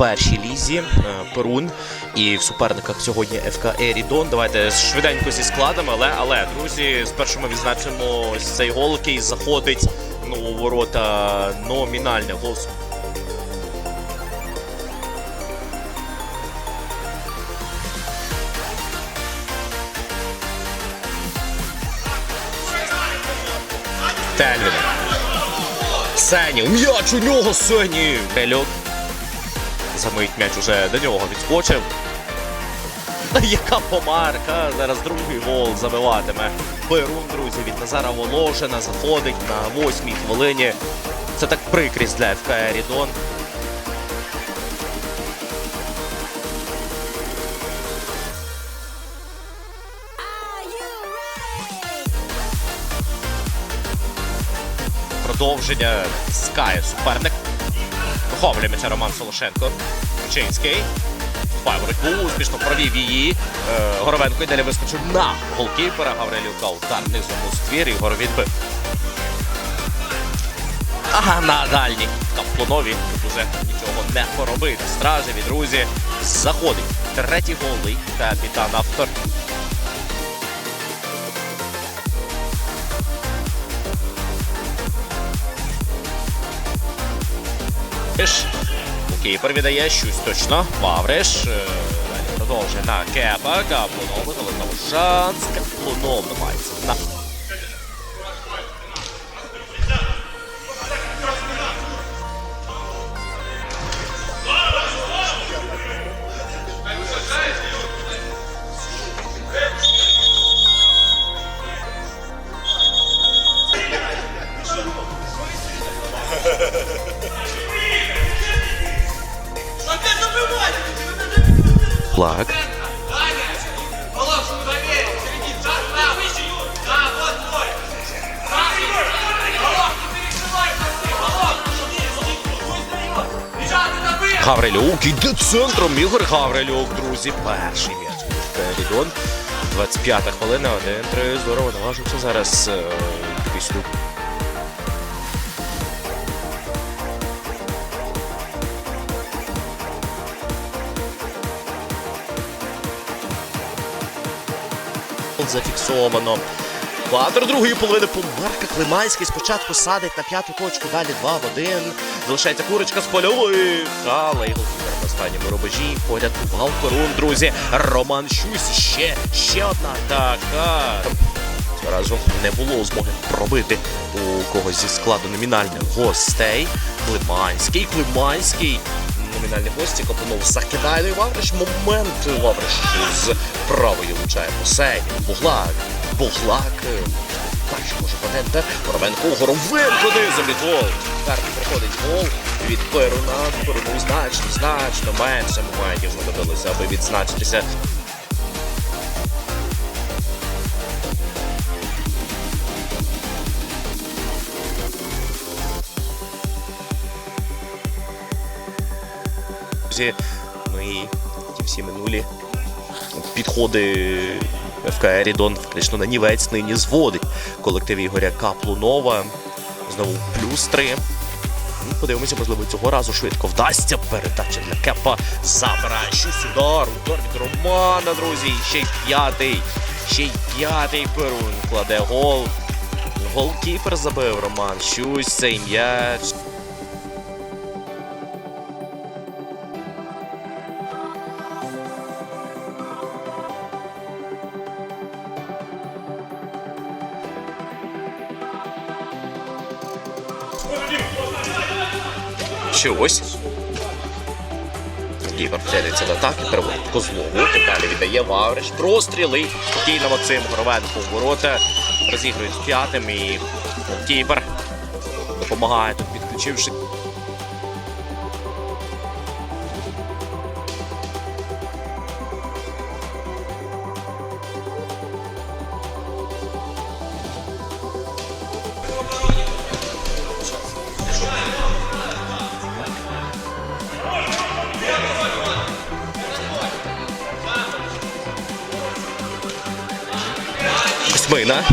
першій лізі е, Перун і в суперниках сьогодні ФК Ерідон. Давайте швиденько зі складами, але але друзі, спершу ми відзначимо цей гол, який заходить ну, у ворота номінальне гол. Тельвін. Сенів. М'яч у нього Сенів. Пельок. Замить м'яч уже до нього відскочив. Яка помарка! Зараз другий гол забиватиме. Перун, друзі, від Назара Волошина заходить на восьмій хвилині. Це так прикрість для ФК Ерідон. Продовження скає суперник. Вихоплює м'яча Роман Солошенко. Ручинський. Вступає боротьбу, успішно провів її. Е, Горовенко і далі вискочив на голкіпера. Гаврилюка удар низом у ствір і Горо відбив. Ага, на дальній Каплунові тут уже нічого не поробити. Стражеві, друзі, заходить. Третій голий капітан автор. Вавриш. Кіпер віддає щось точно. Вавриш. Е, продовжує на Кепа. Каплунов. Але знову шанс. Каплунов намагається. Флаг. Гаврилюк іде центром. Ігор Гаврилюк, друзі. Перший м'яч. Рідон. 25 хвилина. 1-3. Здорово наважився зараз. е, Кислюк. зафіксовано. Квадр другої половини помарка Климанський спочатку садить на п'яту точку, далі 2 в 1. Залишається курочка з польової. Але голкіпер на останньому рубежі порятував Перун, друзі. Роман Щусь. Ще, ще одна атака. Цього разу не було змоги пробити у когось зі складу номінальних гостей. Климанський, Климанський. Номінальний гості Копанов закидає на Вавриш. Момент Вавриш з правої влучає посень. Буглак. Буглак. Перший може опонента. Коровенко. Горовенко низом від гол. Карти приходить гол від Перуна. Перуну значно, значно менше моментів знадобилося, аби відзначитися. Друзі, ну і ті всі минулі підходи ФК Ерідон фактично на нівець нині зводить колектив Ігоря Каплунова. Знову плюс три. Ну, Подивимося, можливо, цього разу швидко вдасться. Передача для Кепа. Забирає щось удар. Удар від Романа, друзі. Ще й п'ятий. Ще й п'ятий Перун кладе гол. Голкіпер забив Роман. Щось цей м'яч. Щось. Ігор втягнеться до атаки, переводить Козлову. Далі віддає Вавриш. Простріли. Спокійно Максим Горовенко в ворота. Розігрують з п'ятим і кібер допомагає тут, підключивши. Косьмина.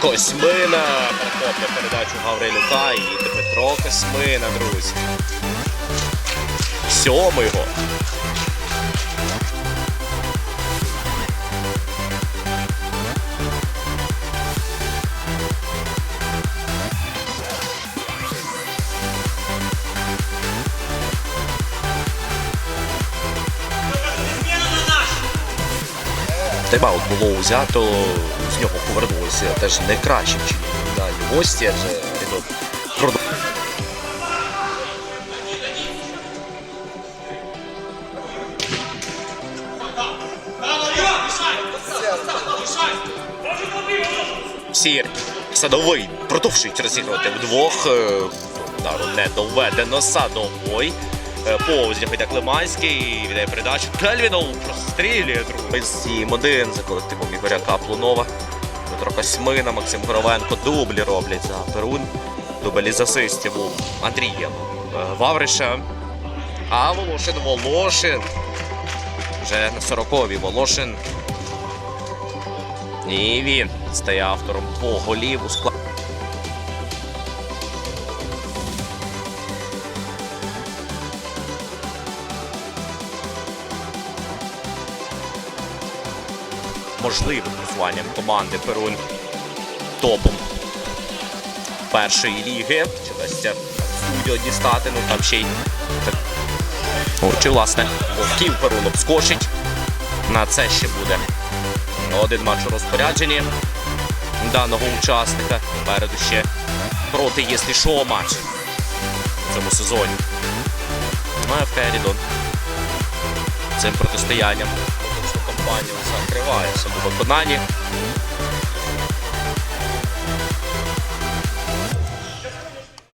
Косьмина перехоплює передачу Гаврилюка і Дмитро Косьмина, друзі. Сьомий гол. Тайм-аут було взято, з нього повернулися теж не кращим чином. Далі гості, адже. Сір, садовий продовжують розігрувати вдвох. Е, Удару не доведено садовий. Е, Повз нього йде Климанський, віддає передачу. Кельвінов прострілює другий. 7-1 за колективом Ігоря Каплунова. Дмитро Косьмина, Максим Горовенко дублі роблять за Перун. Дубль із асистів у Андрія е, Вавриша. А Волошин Волошин. Вже на 40-й Волошин. І він стає автором по голів у складі. Можливим висуванням команди Перун топом першої ліги. Чи вдасться студіо дістати, ну там ще й. О, чи власне Вовків Перун обскочить. На це ще буде один матч у розпорядженні даного учасника. Попереду ще проти, якщо що, матч в цьому сезоні. Ну, а Ферідон цим протистоянням кампанію закриває в самому виконанні.